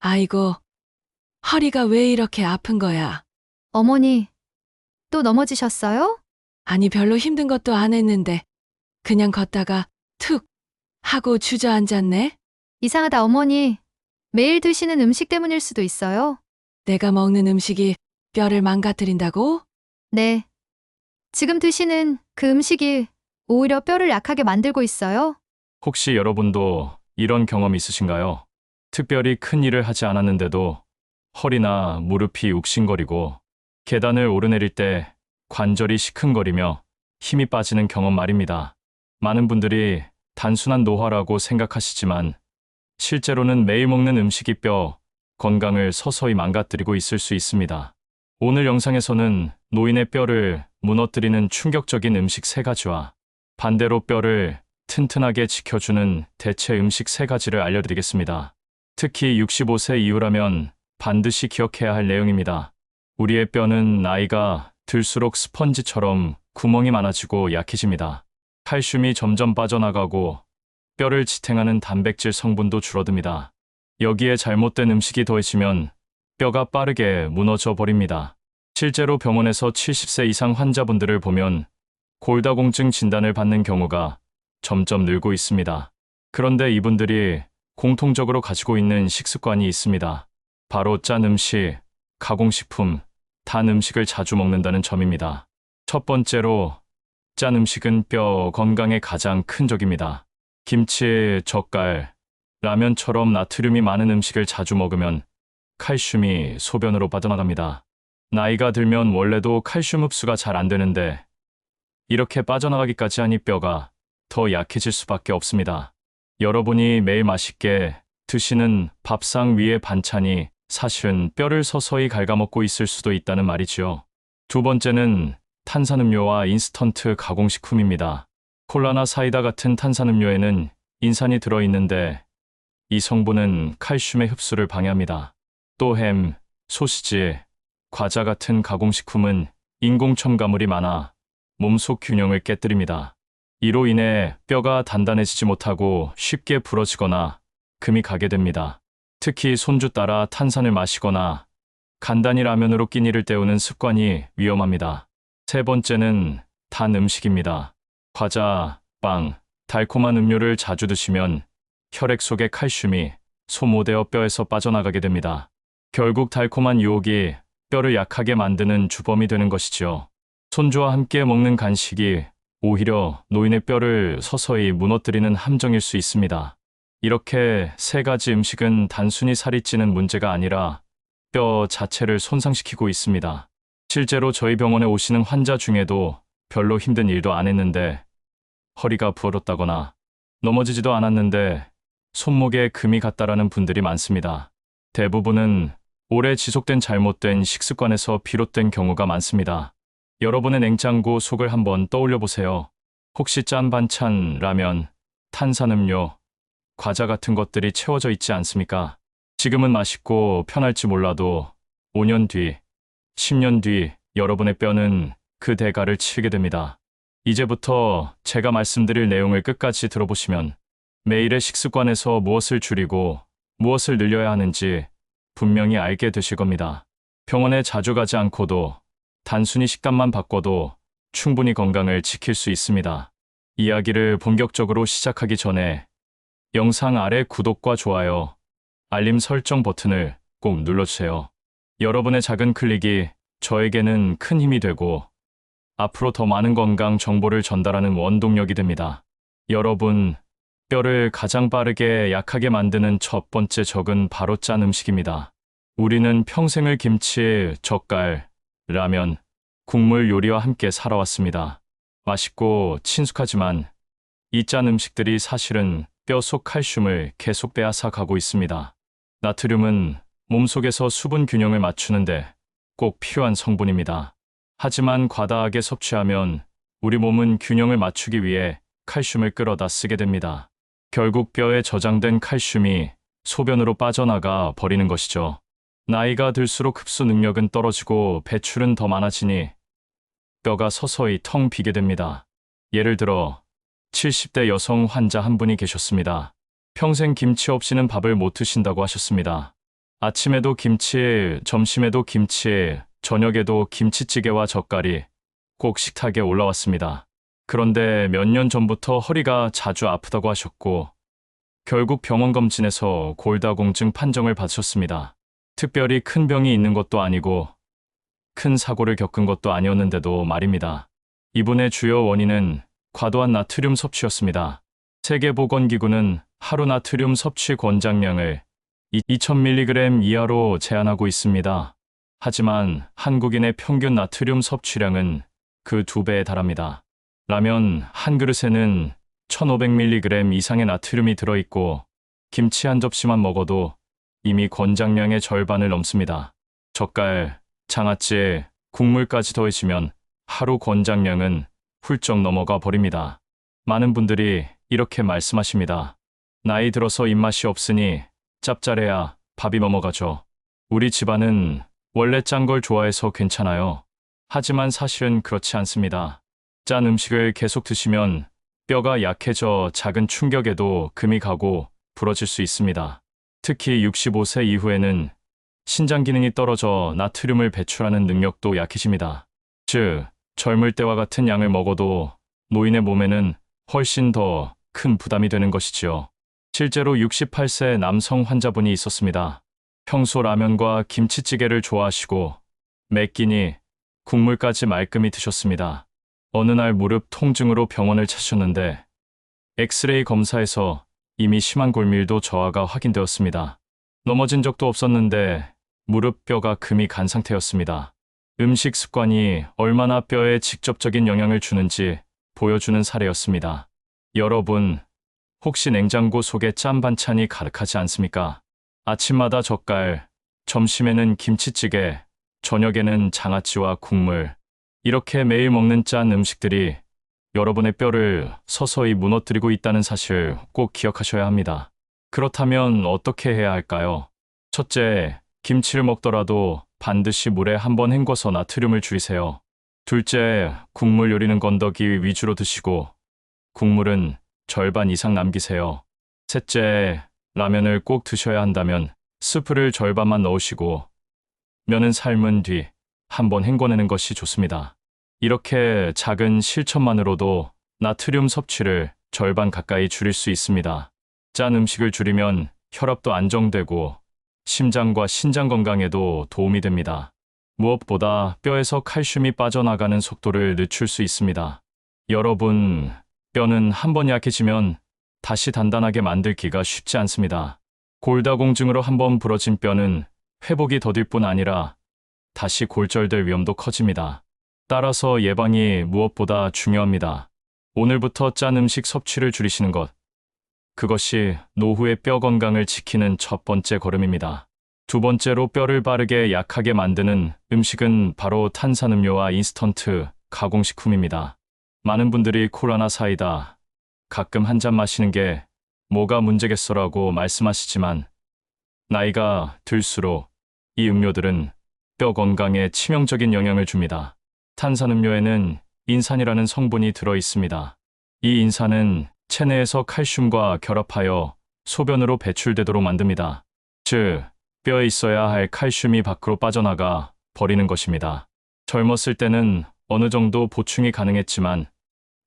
아이고, 허리가 왜 이렇게 아픈 거야? 어머니, 또 넘어지셨어요? 아니, 별로 힘든 것도 안 했는데, 그냥 걷다가 툭 하고 주저앉았네? 이상하다, 어머니. 매일 드시는 음식 때문일 수도 있어요. 내가 먹는 음식이 뼈를 망가뜨린다고? 네. 지금 드시는 그 음식이 오히려 뼈를 약하게 만들고 있어요. 혹시 여러분도 이런 경험 있으신가요? 특별히 큰 일을 하지 않았는데도 허리나 무릎이 욱신거리고 계단을 오르내릴 때 관절이 시큰거리며 힘이 빠지는 경험 말입니다. 많은 분들이 단순한 노화라고 생각하시지만 실제로는 매일 먹는 음식이 뼈 건강을 서서히 망가뜨리고 있을 수 있습니다. 오늘 영상에서는 노인의 뼈를 무너뜨리는 충격적인 음식 세 가지와 반대로 뼈를 튼튼하게 지켜주는 대체 음식 세 가지를 알려드리겠습니다. 특히 65세 이후라면 반드시 기억해야 할 내용입니다. 우리의 뼈는 나이가 들수록 스펀지처럼 구멍이 많아지고 약해집니다. 칼슘이 점점 빠져나가고 뼈를 지탱하는 단백질 성분도 줄어듭니다. 여기에 잘못된 음식이 더해지면 뼈가 빠르게 무너져 버립니다. 실제로 병원에서 70세 이상 환자분들을 보면 골다공증 진단을 받는 경우가 점점 늘고 있습니다. 그런데 이분들이 공통적으로 가지고 있는 식습관이 있습니다. 바로 짠 음식, 가공식품, 단 음식을 자주 먹는다는 점입니다. 첫 번째로 짠 음식은 뼈 건강에 가장 큰 적입니다. 김치, 젓갈, 라면처럼 나트륨이 많은 음식을 자주 먹으면 칼슘이 소변으로 빠져나갑니다. 나이가 들면 원래도 칼슘 흡수가 잘 안 되는데 이렇게 빠져나가기까지 하니 뼈가 더 약해질 수밖에 없습니다. 여러분이 매일 맛있게 드시는 밥상 위의 반찬이 사실은 뼈를 서서히 갉아먹고 있을 수도 있다는 말이지요. 두 번째는 탄산음료와 인스턴트 가공식품입니다. 콜라나 사이다 같은 탄산음료에는 인산이 들어있는데 이 성분은 칼슘의 흡수를 방해합니다. 또 햄, 소시지, 과자 같은 가공식품은 인공 첨가물이 많아 몸속 균형을 깨뜨립니다. 이로 인해 뼈가 단단해지지 못하고 쉽게 부러지거나 금이 가게 됩니다. 특히 손주 따라 탄산을 마시거나 간단히 라면으로 끼니를 때우는 습관이 위험합니다. 세 번째는 단 음식입니다. 과자, 빵, 달콤한 음료를 자주 드시면 혈액 속의 칼슘이 소모되어 뼈에서 빠져나가게 됩니다. 결국 달콤한 유혹이 뼈를 약하게 만드는 주범이 되는 것이지요. 손주와 함께 먹는 간식이 오히려 노인의 뼈를 서서히 무너뜨리는 함정일 수 있습니다. 이렇게 세 가지 음식은 단순히 살이 찌는 문제가 아니라 뼈 자체를 손상시키고 있습니다. 실제로 저희 병원에 오시는 환자 중에도 별로 힘든 일도 안 했는데 허리가 부어졌다거나 넘어지지도 않았는데 손목에 금이 갔다라는 분들이 많습니다. 대부분은 오래 지속된 잘못된 식습관에서 비롯된 경우가 많습니다. 여러분의 냉장고 속을 한번 떠올려 보세요. 혹시 짠 반찬, 라면, 탄산음료, 과자 같은 것들이 채워져 있지 않습니까? 지금은 맛있고 편할지 몰라도 5년 뒤, 10년 뒤 여러분의 뼈는 그 대가를 치르게 됩니다. 이제부터 제가 말씀드릴 내용을 끝까지 들어보시면 매일의 식습관에서 무엇을 줄이고 무엇을 늘려야 하는지 분명히 알게 되실 겁니다. 병원에 자주 가지 않고도 단순히 식단만 바꿔도 충분히 건강을 지킬 수 있습니다. 이야기를 본격적으로 시작하기 전에 영상 아래 구독과 좋아요, 알림 설정 버튼을 꼭 눌러주세요. 여러분의 작은 클릭이 저에게는 큰 힘이 되고 앞으로 더 많은 건강 정보를 전달하는 원동력이 됩니다. 여러분, 뼈를 가장 빠르게 약하게 만드는 첫 번째 적은 바로 짠 음식입니다. 우리는 평생을 김치, 젓갈, 라면, 국물 요리와 함께 살아왔습니다. 맛있고 친숙하지만 이 짠 음식들이 사실은 뼈 속 칼슘을 계속 빼앗아 가고 있습니다. 나트륨은 몸속에서 수분 균형을 맞추는데 꼭 필요한 성분입니다. 하지만 과다하게 섭취하면 우리 몸은 균형을 맞추기 위해 칼슘을 끌어다 쓰게 됩니다. 결국 뼈에 저장된 칼슘이 소변으로 빠져나가 버리는 것이죠. 나이가 들수록 흡수 능력은 떨어지고 배출은 더 많아지니 뼈가 서서히 텅 비게 됩니다. 예를 들어 70대 여성 환자 한 분이 계셨습니다. 평생 김치 없이는 밥을 못 드신다고 하셨습니다. 아침에도 김치, 점심에도 김치, 저녁에도 김치찌개와 젓갈이 꼭 식탁에 올라왔습니다. 그런데 몇 년 전부터 허리가 자주 아프다고 하셨고, 결국 병원 검진에서 골다공증 판정을 받으셨습니다. 특별히 큰 병이 있는 것도 아니고, 큰 사고를 겪은 것도 아니었는데도 말입니다. 이분의 주요 원인은 과도한 나트륨 섭취였습니다. 세계보건기구는 하루 나트륨 섭취 권장량을 2000mg 이하로 제한하고 있습니다. 하지만 한국인의 평균 나트륨 섭취량은 그 두 배에 달합니다. 라면 한 그릇에는 1500mg 이상의 나트륨이 들어있고 김치 한 접시만 먹어도 이미 권장량의 절반을 넘습니다. 젓갈, 장아찌, 국물까지 더해지면 하루 권장량은 훌쩍 넘어가 버립니다. 많은 분들이 이렇게 말씀하십니다. 나이 들어서 입맛이 없으니 짭짤해야 밥이 넘어가죠. 우리 집안은 원래 짠 걸 좋아해서 괜찮아요. 하지만 사실은 그렇지 않습니다. 짠 음식을 계속 드시면 뼈가 약해져 작은 충격에도 금이 가고 부러질 수 있습니다. 특히 65세 이후에는 신장 기능이 떨어져 나트륨을 배출하는 능력도 약해집니다. 즉, 젊을 때와 같은 양을 먹어도 노인의 몸에는 훨씬 더 큰 부담이 되는 것이지요. 실제로 68세 남성 환자분이 있었습니다. 평소 라면과 김치찌개를 좋아하시고 매 끼니 국물까지 말끔히 드셨습니다. 어느 날 무릎 통증으로 병원을 찾으셨는데 엑스레이 검사에서 이미 심한 골밀도 저하가 확인되었습니다. 넘어진 적도 없었는데 무릎 뼈가 금이 간 상태였습니다. 음식 습관이 얼마나 뼈에 직접적인 영향을 주는지 보여주는 사례였습니다. 여러분, 혹시 냉장고 속에 짠 반찬이 가득하지 않습니까? 아침마다 젓갈, 점심에는 김치찌개, 저녁에는 장아찌와 국물. 이렇게 매일 먹는 짠 음식들이 여러분의 뼈를 서서히 무너뜨리고 있다는 사실 꼭 기억하셔야 합니다. 그렇다면 어떻게 해야 할까요? 첫째, 김치를 먹더라도 반드시 물에 한번 헹궈서 나트륨을 줄이세요. 둘째, 국물 요리는 건더기 위주로 드시고 국물은 절반 이상 남기세요. 셋째, 라면을 꼭 드셔야 한다면 스프를 절반만 넣으시고 면은 삶은 뒤 한번 헹궈내는 것이 좋습니다. 이렇게 작은 실천만으로도 나트륨 섭취를 절반 가까이 줄일 수 있습니다. 짠 음식을 줄이면 혈압도 안정되고 심장과 신장 건강에도 도움이 됩니다. 무엇보다 뼈에서 칼슘이 빠져나가는 속도를 늦출 수 있습니다. 여러분, 뼈는 한 번 약해지면 다시 단단하게 만들기가 쉽지 않습니다. 골다공증으로 한 번 부러진 뼈는 회복이 더딜 뿐 아니라 다시 골절될 위험도 커집니다. 따라서 예방이 무엇보다 중요합니다. 오늘부터 짠 음식 섭취를 줄이시는 것. 그것이 노후의 뼈 건강을 지키는 첫 번째 걸음입니다. 두 번째로 뼈를 빠르게 약하게 만드는 음식은 바로 탄산음료와 인스턴트 가공식품입니다. 많은 분들이 콜라나 사이다, 가끔 한 잔 마시는 게 뭐가 문제겠어라고 말씀하시지만 나이가 들수록 이 음료들은 뼈 건강에 치명적인 영향을 줍니다. 탄산음료에는 인산이라는 성분이 들어 있습니다. 이 인산은 체내에서 칼슘과 결합하여 소변으로 배출되도록 만듭니다. 즉, 뼈에 있어야 할 칼슘이 밖으로 빠져나가 버리는 것입니다. 젊었을 때는 어느 정도 보충이 가능했지만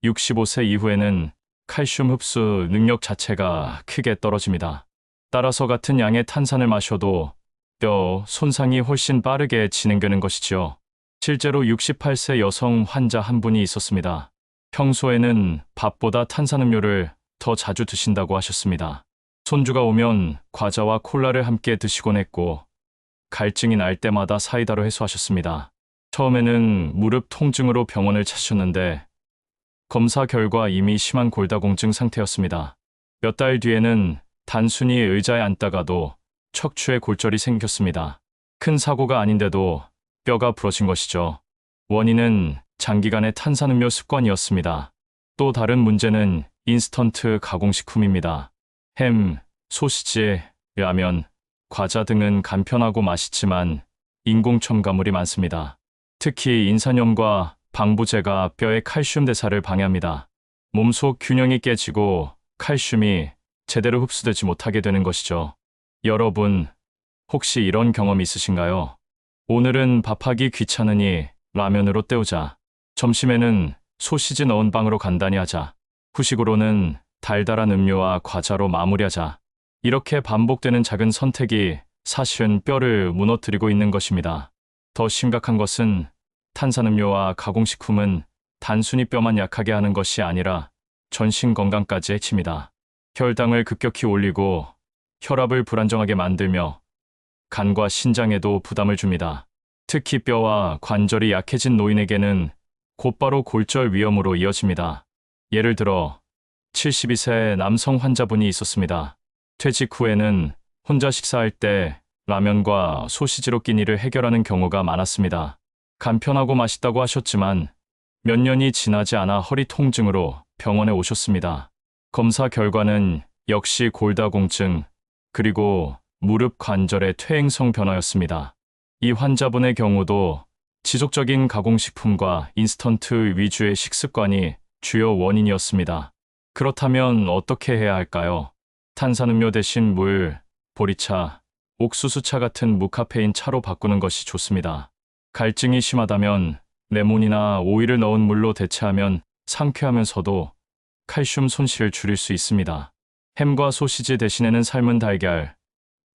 65세 이후에는 칼슘 흡수 능력 자체가 크게 떨어집니다. 따라서 같은 양의 탄산을 마셔도 뼈 손상이 훨씬 빠르게 진행되는 것이지요. 실제로 68세 여성 환자 한 분이 있었습니다. 평소에는 밥보다 탄산음료를 더 자주 드신다고 하셨습니다. 손주가 오면 과자와 콜라를 함께 드시곤 했고 갈증이 날 때마다 사이다로 해소하셨습니다. 처음에는 무릎 통증으로 병원을 찾으셨는데 검사 결과 이미 심한 골다공증 상태였습니다. 몇 달 뒤에는 단순히 의자에 앉다가도 척추에 골절이 생겼습니다. 큰 사고가 아닌데도 뼈가 부러진 것이죠. 원인은 장기간의 탄산음료 습관이었습니다. 또 다른 문제는 인스턴트 가공식품입니다. 햄, 소시지, 라면, 과자 등은 간편하고 맛있지만 인공 첨가물이 많습니다. 특히 인산염과 방부제가 뼈의 칼슘 대사를 방해합니다. 몸속 균형이 깨지고 칼슘이 제대로 흡수되지 못하게 되는 것이죠. 여러분, 혹시 이런 경험 있으신가요? 오늘은 밥하기 귀찮으니 라면으로 때우자. 점심에는 소시지 넣은 빵으로 간단히 하자. 후식으로는 달달한 음료와 과자로 마무리하자. 이렇게 반복되는 작은 선택이 사실은 뼈를 무너뜨리고 있는 것입니다. 더 심각한 것은 탄산음료와 가공식품은 단순히 뼈만 약하게 하는 것이 아니라 전신 건강까지 해칩니다. 혈당을 급격히 올리고 혈압을 불안정하게 만들며 간과 신장에도 부담을 줍니다. 특히 뼈와 관절이 약해진 노인에게는 곧바로 골절 위험으로 이어집니다. 예를 들어 72세 남성 환자분이 있었습니다. 퇴직 후에는 혼자 식사할 때 라면과 소시지로 끼니를 해결하는 경우가 많았습니다. 간편하고 맛있다고 하셨지만 몇 년이 지나지 않아 허리 통증으로 병원에 오셨습니다. 검사 결과는 역시 골다공증 그리고 무릎 관절의 퇴행성 변화였습니다. 이 환자분의 경우도 지속적인 가공식품과 인스턴트 위주의 식습관이 주요 원인이었습니다. 그렇다면 어떻게 해야 할까요? 탄산음료 대신 물, 보리차, 옥수수차 같은 무카페인 차로 바꾸는 것이 좋습니다. 갈증이 심하다면 레몬이나 오이를 넣은 물로 대체하면 상쾌하면서도 칼슘 손실을 줄일 수 있습니다. 햄과 소시지 대신에는 삶은 달걀,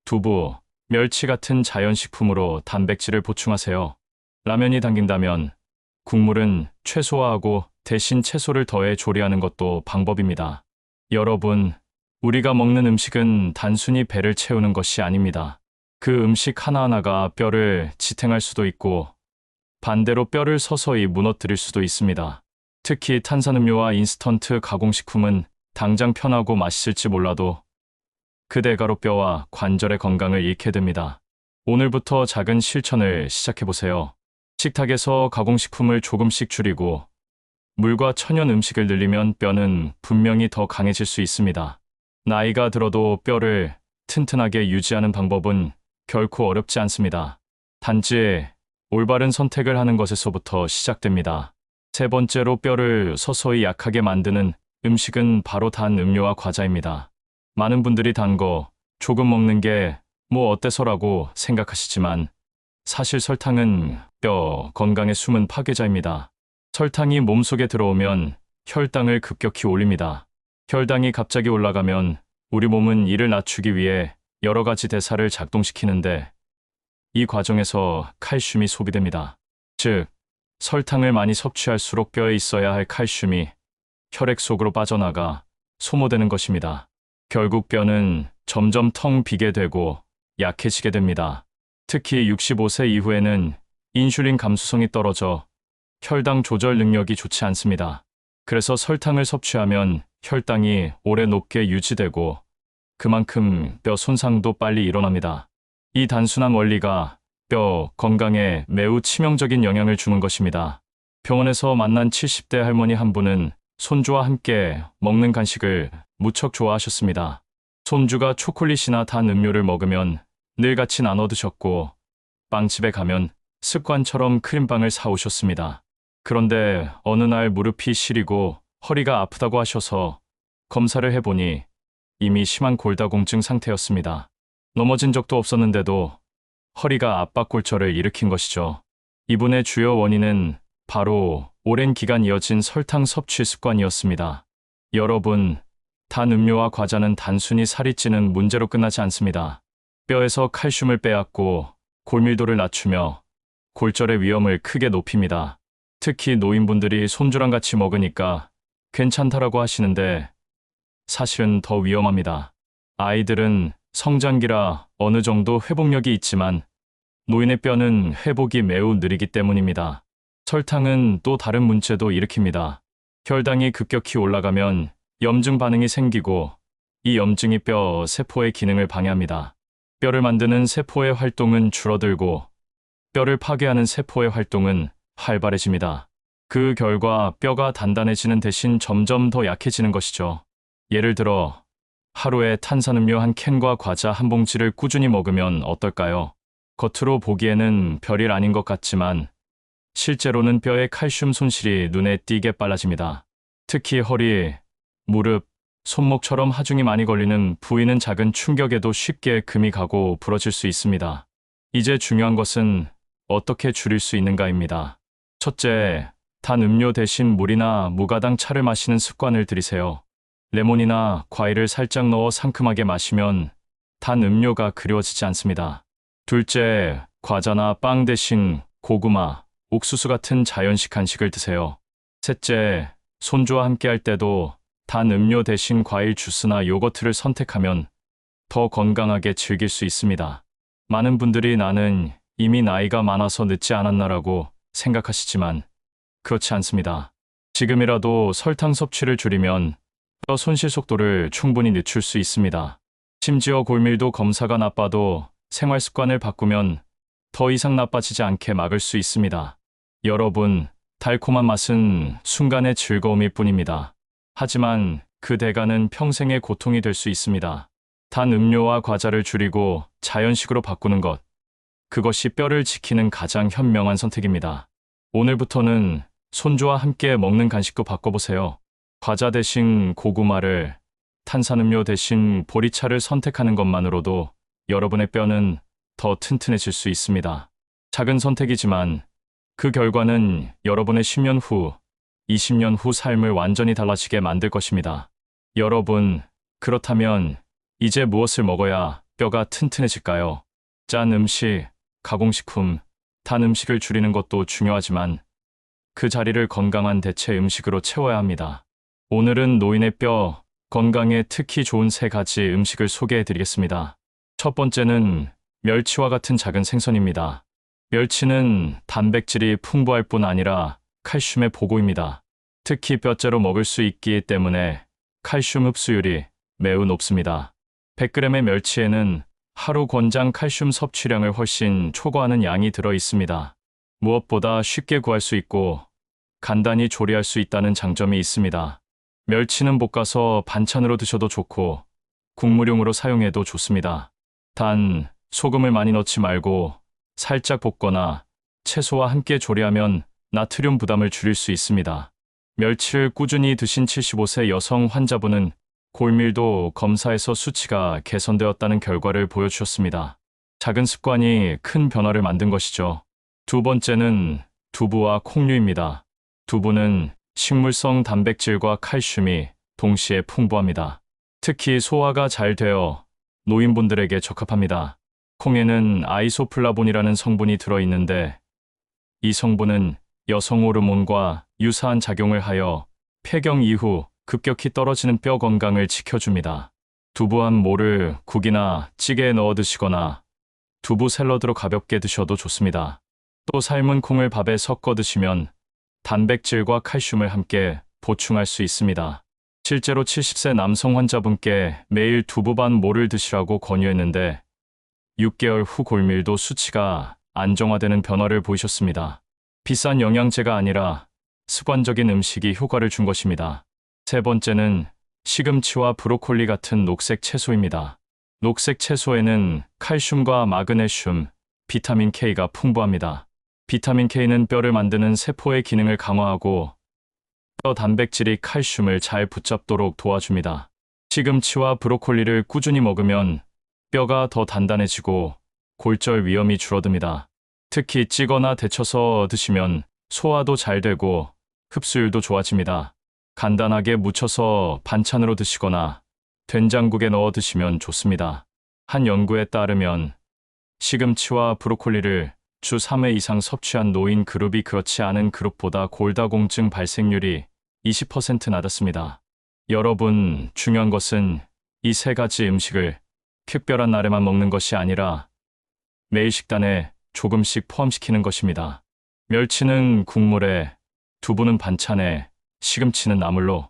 두부, 멸치 같은 자연식품으로 단백질을 보충하세요. 라면이 당긴다면 국물은 최소화하고 대신 채소를 더해 조리하는 것도 방법입니다. 여러분, 우리가 먹는 음식은 단순히 배를 채우는 것이 아닙니다. 그 음식 하나하나가 뼈를 지탱할 수도 있고 반대로 뼈를 서서히 무너뜨릴 수도 있습니다. 특히 탄산음료와 인스턴트 가공식품은 당장 편하고 맛있을지 몰라도 그 대 가로 뼈와 관절의 건강을 잃게 됩니다. 오늘부터 작은 실천을 시작해보세요. 식탁에서 가공식품을 조금씩 줄이고 물과 천연 음식을 늘리면 뼈는 분명히 더 강해질 수 있습니다. 나이가 들어도 뼈를 튼튼하게 유지하는 방법은 결코 어렵지 않습니다. 단지 올바른 선택을 하는 것에서부터 시작됩니다. 세 번째로 뼈를 서서히 약하게 만드는 음식은 바로 단 음료와 과자입니다. 많은 분들이 단 거 조금 먹는 게 뭐 어때서라고 생각하시지만 사실 설탕은 뼈 건강의 숨은 파괴자입니다. 설탕이 몸속에 들어오면 혈당을 급격히 올립니다. 혈당이 갑자기 올라가면 우리 몸은 이를 낮추기 위해 여러 가지 대사를 작동시키는데 이 과정에서 칼슘이 소비됩니다. 즉, 설탕을 많이 섭취할수록 뼈에 있어야 할 칼슘이 혈액 속으로 빠져나가 소모되는 것입니다. 결국 뼈는 점점 텅 비게 되고 약해지게 됩니다. 특히 65세 이후에는 인슐린 감수성이 떨어져 혈당 조절 능력이 좋지 않습니다. 그래서 설탕을 섭취하면 혈당이 오래 높게 유지되고 그만큼 뼈 손상도 빨리 일어납니다. 이 단순한 원리가 뼈 건강에 매우 치명적인 영향을 주는 것입니다. 병원에서 만난 70대 할머니 한 분은 손주와 함께 먹는 간식을 무척 좋아하셨습니다. 손주가 초콜릿이나 단 음료를 먹으면 늘 같이 나눠 드셨고 빵집에 가면 습관처럼 크림빵을 사오셨습니다. 그런데 어느 날 무릎이 시리고 허리가 아프다고 하셔서 검사를 해보니 이미 심한 골다공증 상태였습니다. 넘어진 적도 없었는데도 허리가 압박골절을 일으킨 것이죠. 이분의 주요 원인은 바로 오랜 기간 이어진 설탕 섭취 습관이었습니다. 여러분, 단 음료와 과자는 단순히 살이 찌는 문제로 끝나지 않습니다. 뼈에서 칼슘을 빼앗고 골밀도를 낮추며 골절의 위험을 크게 높입니다. 특히 노인분들이 손주랑 같이 먹으니까 괜찮다라고 하시는데 사실은 더 위험합니다. 아이들은 성장기라 어느 정도 회복력이 있지만 노인의 뼈는 회복이 매우 느리기 때문입니다. 설탕은 또 다른 문제도 일으킵니다. 혈당이 급격히 올라가면 염증 반응이 생기고 이 염증이 뼈 세포의 기능을 방해합니다. 뼈를 만드는 세포의 활동은 줄어들고 뼈를 파괴하는 세포의 활동은 활발해집니다. 그 결과 뼈가 단단해지는 대신 점점 더 약해지는 것이죠. 예를 들어 하루에 탄산음료 한 캔과 과자 한 봉지를 꾸준히 먹으면 어떨까요? 겉으로 보기에는 별일 아닌 것 같지만 실제로는 뼈의 칼슘 손실이 눈에 띄게 빨라집니다. 특히 허리, 무릎, 손목처럼 하중이 많이 걸리는 부위는 작은 충격에도 쉽게 금이 가고 부러질 수 있습니다. 이제 중요한 것은 어떻게 줄일 수 있는가입니다. 첫째, 단 음료 대신 물이나 무가당 차를 마시는 습관을 들이세요. 레몬이나 과일을 살짝 넣어 상큼하게 마시면 단 음료가 그리워지지 않습니다. 둘째, 과자나 빵 대신 고구마, 옥수수 같은 자연식 간식을 드세요. 셋째, 손주와 함께 할 때도 단 음료 대신 과일 주스나 요거트를 선택하면 더 건강하게 즐길 수 있습니다. 많은 분들이 나는 이미 나이가 많아서 늦지 않았나라고 생각하시지만 그렇지 않습니다. 지금이라도 설탕 섭취를 줄이면 뼈 손실 속도를 충분히 늦출 수 있습니다. 심지어 골밀도 검사가 나빠도 생활 습관을 바꾸면 더 이상 나빠지지 않게 막을 수 있습니다. 여러분, 달콤한 맛은 순간의 즐거움일 뿐입니다. 하지만 그 대가는 평생의 고통이 될 수 있습니다. 단 음료와 과자를 줄이고 자연식으로 바꾸는 것. 그것이 뼈를 지키는 가장 현명한 선택입니다. 오늘부터는 손주와 함께 먹는 간식도 바꿔보세요. 과자 대신 고구마를, 탄산음료 대신 보리차를 선택하는 것만으로도 여러분의 뼈는 더 튼튼해질 수 있습니다. 작은 선택이지만 그 결과는 여러분의 10년 후, 20년 후 삶을 완전히 달라지게 만들 것입니다. 여러분, 그렇다면 이제 무엇을 먹어야 뼈가 튼튼해질까요? 짠 음식, 가공식품, 단 음식을 줄이는 것도 중요하지만 그 자리를 건강한 대체 음식으로 채워야 합니다. 오늘은 노인의 뼈, 건강에 특히 좋은 세 가지 음식을 소개해 드리겠습니다. 첫 번째는 멸치와 같은 작은 생선입니다. 멸치는 단백질이 풍부할 뿐 아니라 칼슘의 보고입니다. 특히 뼈째로 먹을 수 있기 때문에 칼슘 흡수율이 매우 높습니다. 100g의 멸치에는 하루 권장 칼슘 섭취량을 훨씬 초과하는 양이 들어 있습니다. 무엇보다 쉽게 구할 수 있고 간단히 조리할 수 있다는 장점이 있습니다. 멸치는 볶아서 반찬으로 드셔도 좋고 국물용으로 사용해도 좋습니다. 단 소금을 많이 넣지 말고 살짝 볶거나 채소와 함께 조리하면 나트륨 부담을 줄일 수 있습니다. 멸치를 꾸준히 드신 75세 여성 환자분은 골밀도 검사에서 수치가 개선되었다는 결과를 보여주셨습니다. 작은 습관이 큰 변화를 만든 것이죠. 두 번째는 두부와 콩류입니다. 두부는 식물성 단백질과 칼슘이 동시에 풍부합니다. 특히 소화가 잘 되어 노인분들에게 적합합니다. 콩에는 아이소플라본이라는 성분이 들어있는데 이 성분은 여성 호르몬과 유사한 작용을 하여 폐경 이후 급격히 떨어지는 뼈 건강을 지켜줍니다. 두부한 모를 국이나 찌개에 넣어 드시거나 두부 샐러드로 가볍게 드셔도 좋습니다. 또 삶은 콩을 밥에 섞어 드시면 단백질과 칼슘을 함께 보충할 수 있습니다. 실제로 70세 남성 환자분께 매일 두부 반 모를 드시라고 권유했는데 6개월 후 골밀도 수치가 안정화되는 변화를 보이셨습니다. 비싼 영양제가 아니라 습관적인 음식이 효과를 준 것입니다. 세 번째는 시금치와 브로콜리 같은 녹색 채소입니다. 녹색 채소에는 칼슘과 마그네슘, 비타민 K가 풍부합니다. 비타민 K는 뼈를 만드는 세포의 기능을 강화하고 뼈 단백질이 칼슘을 잘 붙잡도록 도와줍니다. 시금치와 브로콜리를 꾸준히 먹으면 뼈가 더 단단해지고 골절 위험이 줄어듭니다. 특히 찌거나 데쳐서 드시면 소화도 잘 되고 흡수율도 좋아집니다. 간단하게 무쳐서 반찬으로 드시거나 된장국에 넣어 드시면 좋습니다. 한 연구에 따르면 시금치와 브로콜리를 주 3회 이상 섭취한 노인 그룹이 그렇지 않은 그룹보다 골다공증 발생률이 20% 낮았습니다. 여러분, 중요한 것은 이 세 가지 음식을 특별한 날에만 먹는 것이 아니라 매일 식단에 조금씩 포함시키는 것입니다. 멸치는 국물에, 두부는 반찬에, 시금치는 나물로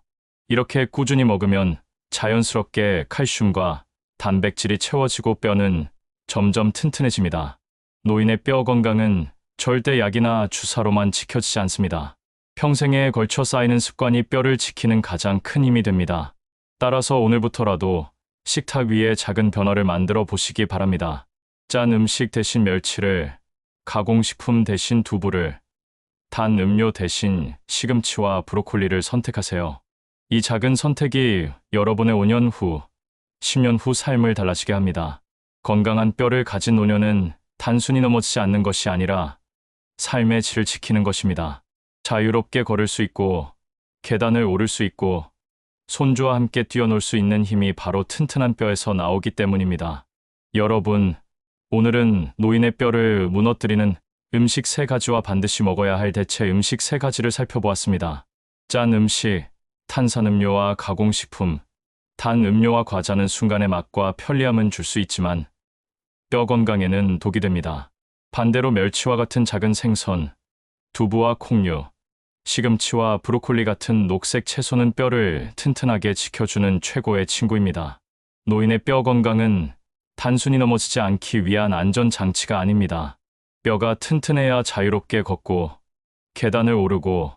이렇게 꾸준히 먹으면 자연스럽게 칼슘과 단백질이 채워지고 뼈는 점점 튼튼해집니다. 노인의 뼈 건강은 절대 약이나 주사로만 지켜지지 않습니다. 평생에 걸쳐 쌓이는 습관이 뼈를 지키는 가장 큰 힘이 됩니다. 따라서 오늘부터라도 식탁 위에 작은 변화를 만들어 보시기 바랍니다. 짠 음식 대신 멸치를, 가공식품 대신 두부를, 단 음료 대신 시금치와 브로콜리를 선택하세요. 이 작은 선택이 여러분의 5년 후, 10년 후 삶을 달라지게 합니다. 건강한 뼈를 가진 노년은 단순히 넘어지지 않는 것이 아니라 삶의 질을 지키는 것입니다. 자유롭게 걸을 수 있고, 계단을 오를 수 있고, 손주와 함께 뛰어놀 수 있는 힘이 바로 튼튼한 뼈에서 나오기 때문입니다. 여러분, 오늘은 노인의 뼈를 무너뜨리는 음식 세 가지와 반드시 먹어야 할 대체 음식 세 가지를 살펴보았습니다. 짠 음식, 탄산음료와 가공식품, 단 음료와 과자는 순간의 맛과 편리함은 줄 수 있지만 뼈 건강에는 독이 됩니다. 반대로 멸치와 같은 작은 생선, 두부와 콩류, 시금치와 브로콜리 같은 녹색 채소는 뼈를 튼튼하게 지켜주는 최고의 친구입니다. 노인의 뼈 건강은 단순히 넘어지지 않기 위한 안전 장치가 아닙니다. 뼈가 튼튼해야 자유롭게 걷고 계단을 오르고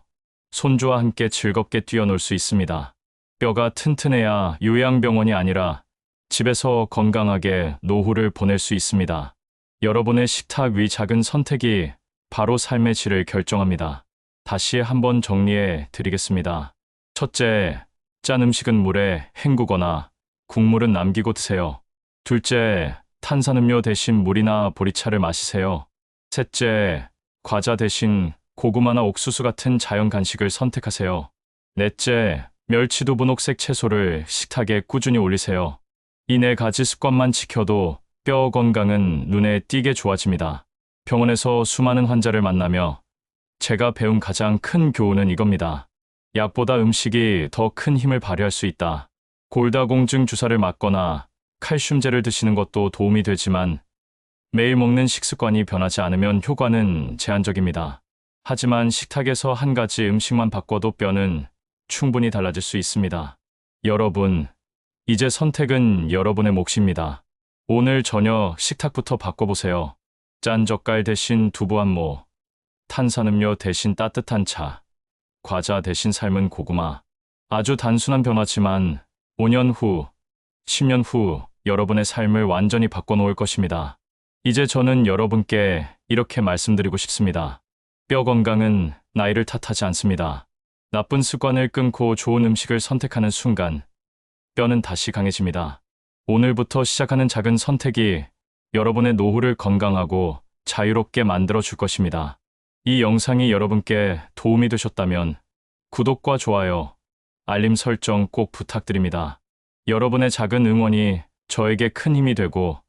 손주와 함께 즐겁게 뛰어놀 수 있습니다. 뼈가 튼튼해야 요양병원이 아니라 집에서 건강하게 노후를 보낼 수 있습니다. 여러분의 식탁 위 작은 선택이 바로 삶의 질을 결정합니다. 다시 한번 정리해 드리겠습니다. 첫째, 짠 음식은 물에 헹구거나 국물은 남기고 드세요. 둘째, 탄산음료 대신 물이나 보리차를 마시세요. 셋째, 과자 대신 고구마나 옥수수 같은 자연 간식을 선택하세요. 넷째, 멸치 두부 녹색 채소를 식탁에 꾸준히 올리세요. 이 네 가지 습관만 지켜도 뼈 건강은 눈에 띄게 좋아집니다. 병원에서 수많은 환자를 만나며 제가 배운 가장 큰 교훈은 이겁니다. 약보다 음식이 더 큰 힘을 발휘할 수 있다. 골다공증 주사를 맞거나 칼슘제를 드시는 것도 도움이 되지만 매일 먹는 식습관이 변하지 않으면 효과는 제한적입니다. 하지만 식탁에서 한 가지 음식만 바꿔도 뼈는 충분히 달라질 수 있습니다. 여러분, 이제 선택은 여러분의 몫입니다. 오늘 저녁 식탁부터 바꿔보세요. 짠 젓갈 대신 두부 한 모, 탄산음료 대신 따뜻한 차, 과자 대신 삶은 고구마. 아주 단순한 변화지만 5년 후, 10년 후 여러분의 삶을 완전히 바꿔놓을 것입니다. 이제 저는 여러분께 이렇게 말씀드리고 싶습니다. 뼈 건강은 나이를 탓하지 않습니다. 나쁜 습관을 끊고 좋은 음식을 선택하는 순간, 뼈는 다시 강해집니다. 오늘부터 시작하는 작은 선택이 여러분의 노후를 건강하고 자유롭게 만들어 줄 것입니다. 이 영상이 여러분께 도움이 되셨다면 구독과 좋아요, 알림 설정 꼭 부탁드립니다. 여러분의 작은 응원이 저에게 큰 힘이 되고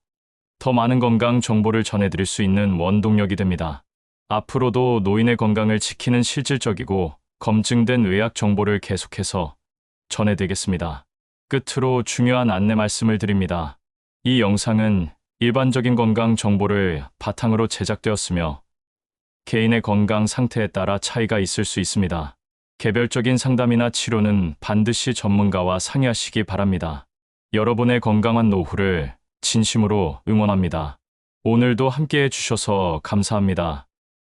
더 많은 건강 정보를 전해드릴 수 있는 원동력이 됩니다. 앞으로도 노인의 건강을 지키는 실질적이고 검증된 의학 정보를 계속해서 전해드리겠습니다. 끝으로 중요한 안내 말씀을 드립니다. 이 영상은 일반적인 건강 정보를 바탕으로 제작되었으며 개인의 건강 상태에 따라 차이가 있을 수 있습니다. 개별적인 상담이나 치료는 반드시 전문가와 상의하시기 바랍니다. 여러분의 건강한 노후를 진심으로 응원합니다. 오늘도 함께 해 주셔서 감사합니다.